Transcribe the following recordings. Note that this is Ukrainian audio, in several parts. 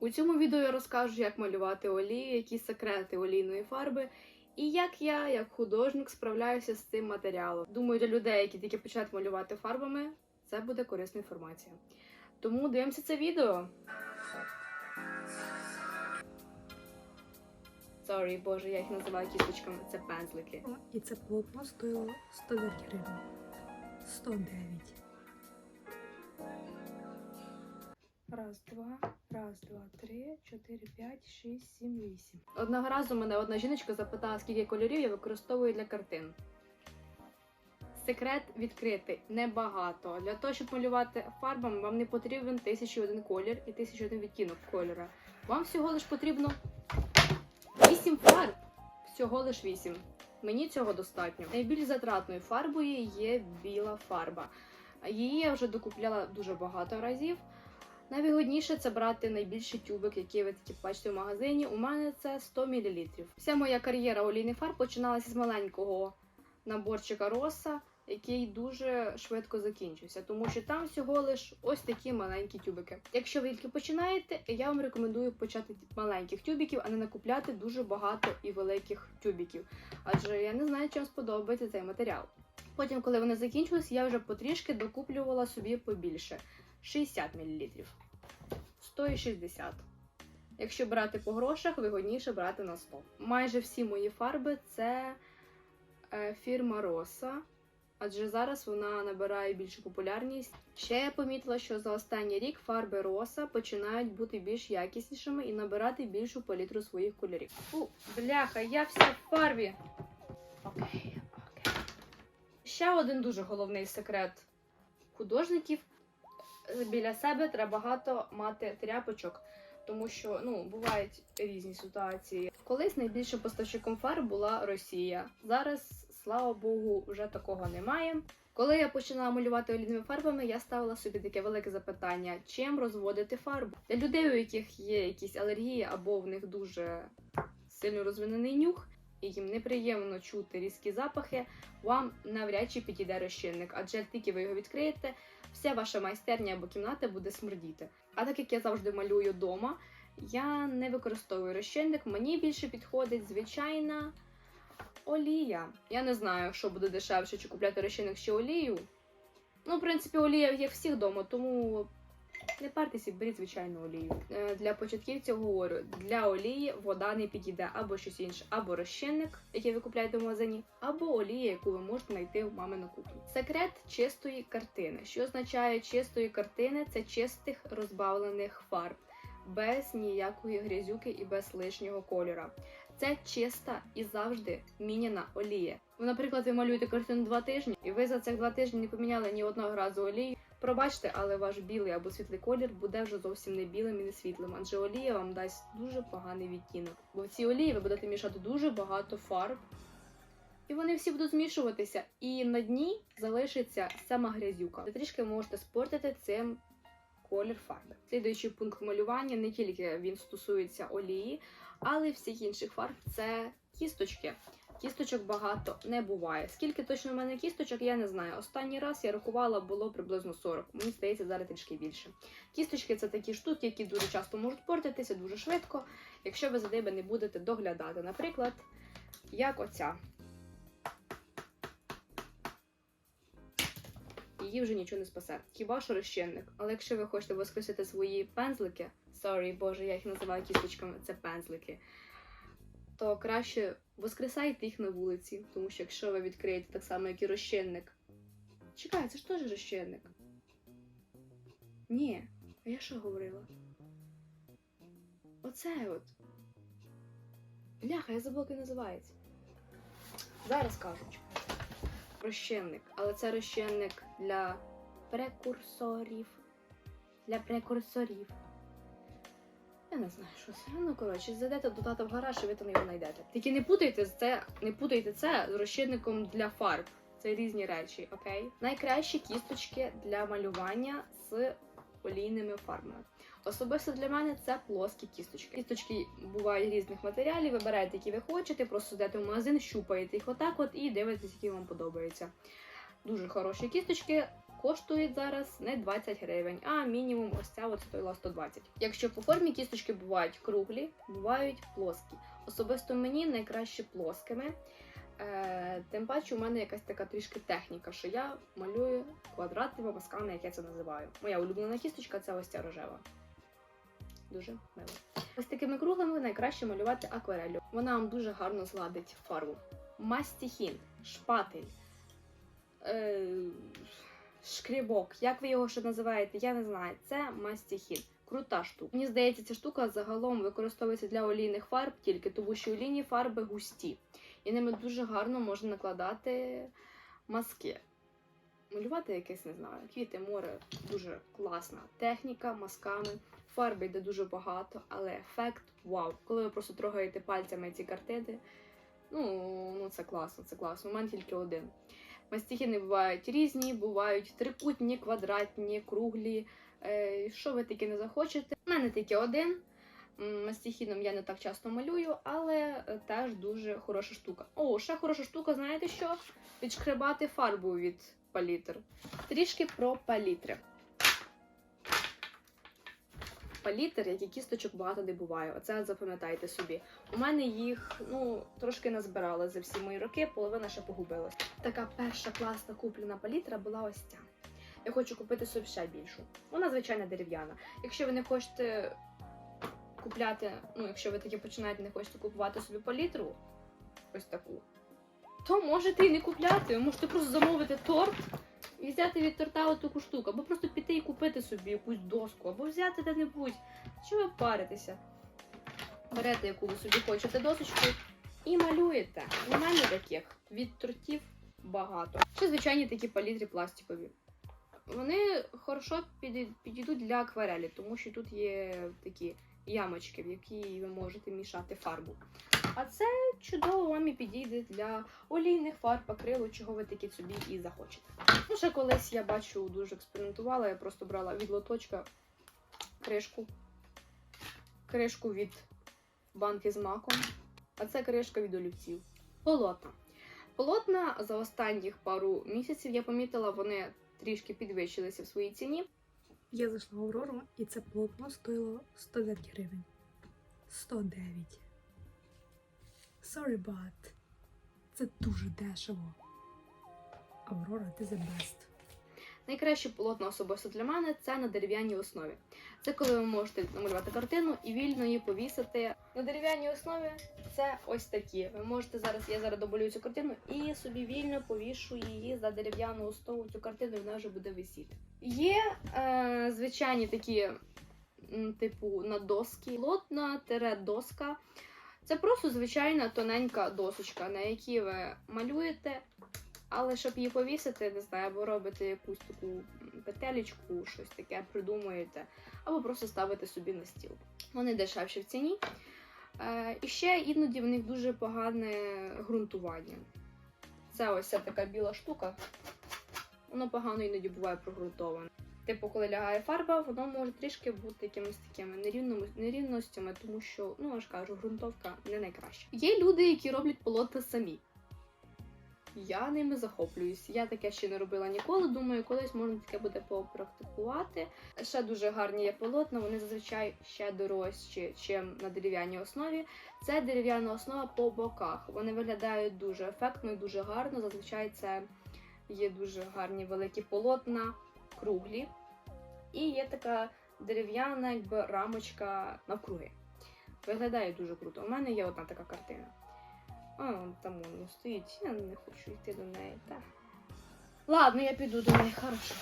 У цьому відео я розкажу, як малювати олію, які секрети олійної фарби, і як я, як художник, справляюся з цим матеріалом. Думаю, для людей, які тільки починають малювати фарбами, це буде корисна інформація. Тому дивимося це відео. Сорі, боже, я їх називаю кісточками. Це пензлики. І це полотно стоїло 109 гривень. 109. Раз, два, раз, два, три, чотири, п'ять, шість, сім, вісім. Одного разу мене одна жіночка запитала, скільки кольорів я використовую для картин. Секрет відкритий небагато. Для того, щоб малювати фарбами, вам не потрібен тисячі один колір і тисячі один відтінок кольора. Вам всього лиш потрібно 8 фарб. Всього лиш 8. Мені цього достатньо. Найбільш затратною фарбою є біла фарба. Її я вже докупляла дуже багато разів. Найвигодніше це брати найбільший тюбик, який ви такі бачите в магазині. У мене це 100 мл. Вся моя кар'єра олійних фарб починалася з маленького наборчика роса, який дуже швидко закінчився, тому що там всього лиш ось такі маленькі тюбики. Якщо ви тільки починаєте, я вам рекомендую почати маленьких тюбиків, а не накупляти дуже багато і великих тюбиків. Адже я не знаю, чим сподобається цей матеріал. Потім, коли вони закінчились, я вже потрішки докуплювала собі побільше. 60 мл. 160. Якщо брати по грошах, вигодніше брати на 100. Майже всі мої фарби це е, фірма Роса, адже зараз вона набирає більшу популярність. Ще я помітила, що за останній рік фарби Роса починають бути більш якіснішими і набирати більшу палітру своїх кольорів. Фу, бляха, я вся в фарбі. Окей, окей. Ще один дуже головний секрет художників біля себе треба багато мати тряпочок, тому що ну бувають різні ситуації. Колись найбільшим поставщиком фарб була Росія. Зараз, слава Богу, вже такого немає. Коли я починала малювати олійними фарбами, я ставила собі таке велике запитання: чим розводити фарбу? Для людей, у яких є якісь алергії або в них дуже сильно розвинений нюх, і їм неприємно чути різкі запахи, вам навряд чи підійде розчинник, адже тільки ви його відкриєте, вся ваша майстерня або кімната буде смердіти. А так як я завжди малюю вдома, я не використовую розчинник, мені більше підходить звичайна олія. Я не знаю, що буде дешевше, чи купляти розчинник чи олію. Ну, в принципі, олія є всіх вдома, тому не партеся, беріть звичайну олію. Е, Для початківців говорю, для олії вода не підійде або щось інше, або розчинник, який ви купляєте в магазині, або олія, яку ви можете знайти в мами на кухні. Секрет чистої картини. Що означає чистої картини? Це чистих розбавлених фарб, без ніякої грязюки і без лишнього кольора. Це чиста і завжди міняна олія. Наприклад, ви малюєте картину два тижні, і ви за цих два тижні не поміняли ні одного разу олію. Пробачте, але ваш білий або світлий колір буде вже зовсім не білим і не світлим, адже олія вам дасть дуже поганий відтінок. Бо в цій олії ви будете мішати дуже багато фарб, і вони всі будуть змішуватися. І на дні залишиться сама грязюка. Ви трішки можете спортити цим колір фарби. Слідуючий пункт малювання не тільки він стосується олії, але й всіх інших фарб це кісточки. Кісточок багато не буває. Скільки точно в мене кісточок, я не знаю. Останній раз я рахувала, було приблизно 40. Мені здається, зараз трішки більше. Кісточки це такі штуки, які дуже часто можуть портитися дуже швидко, якщо ви за ними не будете доглядати. Наприклад, як оця. Її вже нічого не спасе. Хіба що розчинник. Але якщо ви хочете воскресити свої пензлики, sorry, боже, я їх називаю кісточками, це пензлики то краще воскресайте їх на вулиці, тому що якщо ви відкриєте так само, як і розчинник. Чекай, це ж теж розчинник. Ні, а я що говорила? Оце от. Бляха, я забула, як називається. Зараз кажу. чекайте. Розчинник. Але це розчинник для прекурсорів. Для прекурсорів. Я не знаю, що це. Ну, коротше, зайдете до тата в гараж і ви там його знайдете. Тільки не путайте це, не путайте це з розчинником для фарб. Це різні речі, окей? Найкращі кісточки для малювання з олійними фарбами. Особисто для мене це плоскі кісточки. Кісточки бувають різних матеріалів, вибираєте, які ви хочете, просто йдете в магазин, щупаєте їх отак от і дивитесь, які вам подобаються. Дуже хороші кісточки. коштують зараз не 20 гривень, а мінімум ось ця от стоїла 120. Якщо по формі кісточки бувають круглі, бувають плоскі. Особисто мені найкраще плоскими. Е, тим паче, у мене якась така трішки техніка, що я малюю квадратними мазками, як я це називаю. Моя улюблена кісточка це ось ця рожева. Дуже мило. Ось такими круглими найкраще малювати акварелью. Вона вам дуже гарно зладить фарбу. Мастихін, шпатель, е, шкрібок, як ви його ще називаєте, я не знаю. Це мастихін. Крута штука. Мені здається, ця штука загалом використовується для олійних фарб тільки, тому що олійні фарби густі. І ними дуже гарно можна накладати маски. Малювати якесь, не знаю, квіти, море дуже класна техніка, масками. Фарби йде дуже багато, але ефект вау. Коли ви просто трогаєте пальцями ці картини, ну, ну це класно, це класно. У мене тільки один. Мастихіни бувають різні, бувають трикутні, квадратні, круглі. Е, що ви таки не захочете. У мене тільки один. М, Мастихіном я не так часто малюю, але е, теж дуже хороша штука. О, ще хороша штука, знаєте що? Підшкребати фарбу від палітр. Трішки про палітри. Палітр, як і кісточок багато не буває. Оце запам'ятайте собі. У мене їх ну трошки назбирали за всі мої роки, половина ще погубилась. Така перша класна куплена палітра була ось ця. Я хочу купити собі ще більшу. Вона звичайно дерев'яна. Якщо ви не хочете купляти, ну якщо ви таки починаєте, не хочете купувати собі палітру, ось таку, то можете і не купляти. Ви можете просто замовити торт і взяти від торта отаку штуку, або просто піти і купити собі якусь доску, або взяти де-небудь. Що ви паритеся? Берете, яку ви собі хочете досочку і малюєте. У мене таких від тортів багато. Ще звичайні такі палітри пластикові. Вони хорошо підійдуть для акварелі, тому що тут є такі ямочки, в які ви можете мішати фарбу. А це чудово вам і підійде для олійних фарб, акрилу, чого ви таки собі і захочете. Ну, ще колись я бачу, дуже експериментувала, я просто брала від лоточка кришку, кришку від банки з маком, а це кришка від олівців. Полотна. Полотна за останніх пару місяців я помітила, вони трішки підвищилися в своїй ціні. Я зайшла в Аврору, і це полотно стоїло 109 гривень. 109. Sorry, but це дуже дешево. Аврора, ти the best. Найкраще полотно особисто для мене це на дерев'яній основі. Це коли ви можете намалювати картину і вільно її повісити. На дерев'яній основі це ось такі. Ви можете зараз, я зараз доболюю цю картину і собі вільно повішу її за дерев'яну основу цю картину, і вона вже буде висіти. Є е, звичайні такі, типу, на доски, полотна тире доска. Це просто звичайна тоненька досочка, на якій ви малюєте але щоб її повісити, не знаю, або робите якусь таку м, петелечку, щось таке придумуєте, або просто ставите собі на стіл. Вони дешевші в ціні. Е, і ще іноді в них дуже погане ґрунтування. Це ось ця така біла штука. Воно погано іноді буває прогрунтоване. Типу, коли лягає фарба, воно може трішки бути якимись такими нерівностями, тому що, ну я ж кажу, ґрунтовка не найкраща. Є люди, які роблять полотна самі. Я ними захоплююсь. Я таке ще не робила ніколи. Думаю, колись можна таке буде попрактикувати. Ще дуже гарні є полотна, вони зазвичай ще дорожчі, ніж на дерев'яній основі. Це дерев'яна основа по боках. Вони виглядають дуже ефектно і дуже гарно. Зазвичай це є дуже гарні великі полотна, круглі. І є така дерев'яна, якби рамочка навкруги. Виглядає дуже круто. У мене є одна така картина. Вон там воно стоїть. Я не хочу йти до неї. Та. Ладно, я піду до неї, хорошо.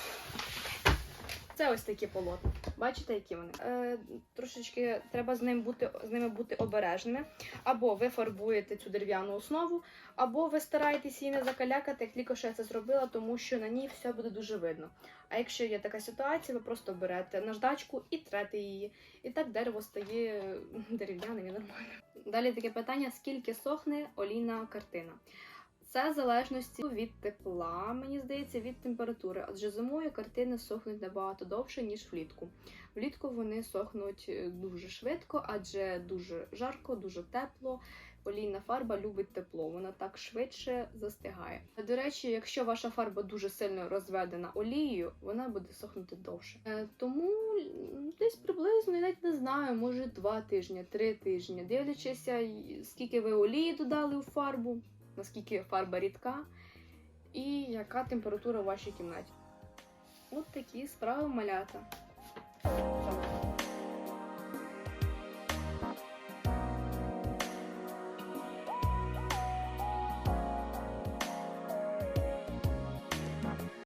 Це ось таке полотна. Бачите, які вони? Е, трошечки треба з ним бути з ними бути обережними. Або ви фарбуєте цю дерев'яну основу, або ви стараєтесь її не закалякати, як тільки що я це зробила, тому що на ній все буде дуже видно. А якщо є така ситуація, ви просто берете наждачку і трете її. І так дерево стає дерев'яним і нормальним. Далі таке питання: скільки сохне олійна картина? Це в залежності від тепла, мені здається, від температури, адже зимою картини сохнуть набагато довше, ніж влітку. Влітку вони сохнуть е, дуже швидко, адже дуже жарко, дуже тепло. Олійна фарба любить тепло, вона так швидше застигає. До речі, якщо ваша фарба дуже сильно розведена олією, вона буде сохнути довше. Е, Тому десь приблизно, я навіть не знаю, може два тижні, три тижні, дивлячися, й- скільки ви олії додали у фарбу, наскільки фарба рідка, і яка температура у вашій кімнаті. От такі справи малята.